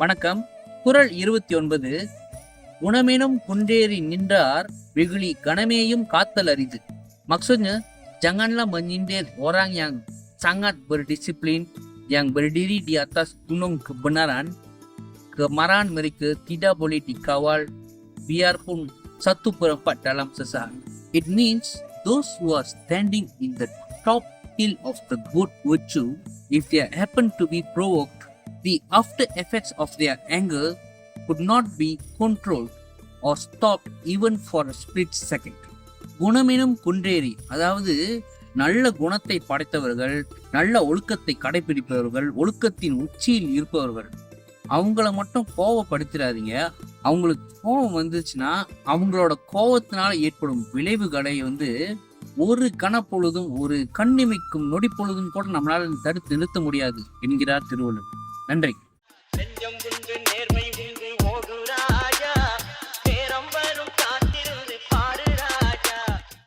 வணக்கம் குறள் இருபத்தி ஒன்பது குணமெனும் குன்றேறி நின்றார் வெகுளி கணமேயும் காத்தல் அரிது Maksudnya, janganlah menyindir orang yang sangat berdisiplin, yang berdiri di atas gunung kebenaran. Kemarahan mereka tidak boleh dikawal biarpun satu perempat dalam sesaat. It means those who are standing in the top hill of the good virtue, if they happen to be provoked, the after effects of their anger could not be controlled or stopped even for a split second. குணமெனும் குன்றேறி அதாவது நல்ல குணத்தை படைத்தவர்கள் நல்ல ஒழுக்கத்தை கடைபிடிப்பவர்கள் ஒழுக்கத்தின் உச்சியில் இருப்பவர்கள் அவங்கள மட்டும் கோவப்படுத்திடாதீங்க அவங்களுக்கு கோபம் வந்துச்சுன்னா அவங்களோட கோபத்தினால ஏற்படும் விளைவுகளை வந்து ஒரு கணப்பொழுதும் ஒரு கண்ணிமைக்கும் நொடி பொழுதும் கூட நம்மளால தடுத்து நிறுத்த முடியாது என்கிறார் திருவள்ளுவர் நன்றி.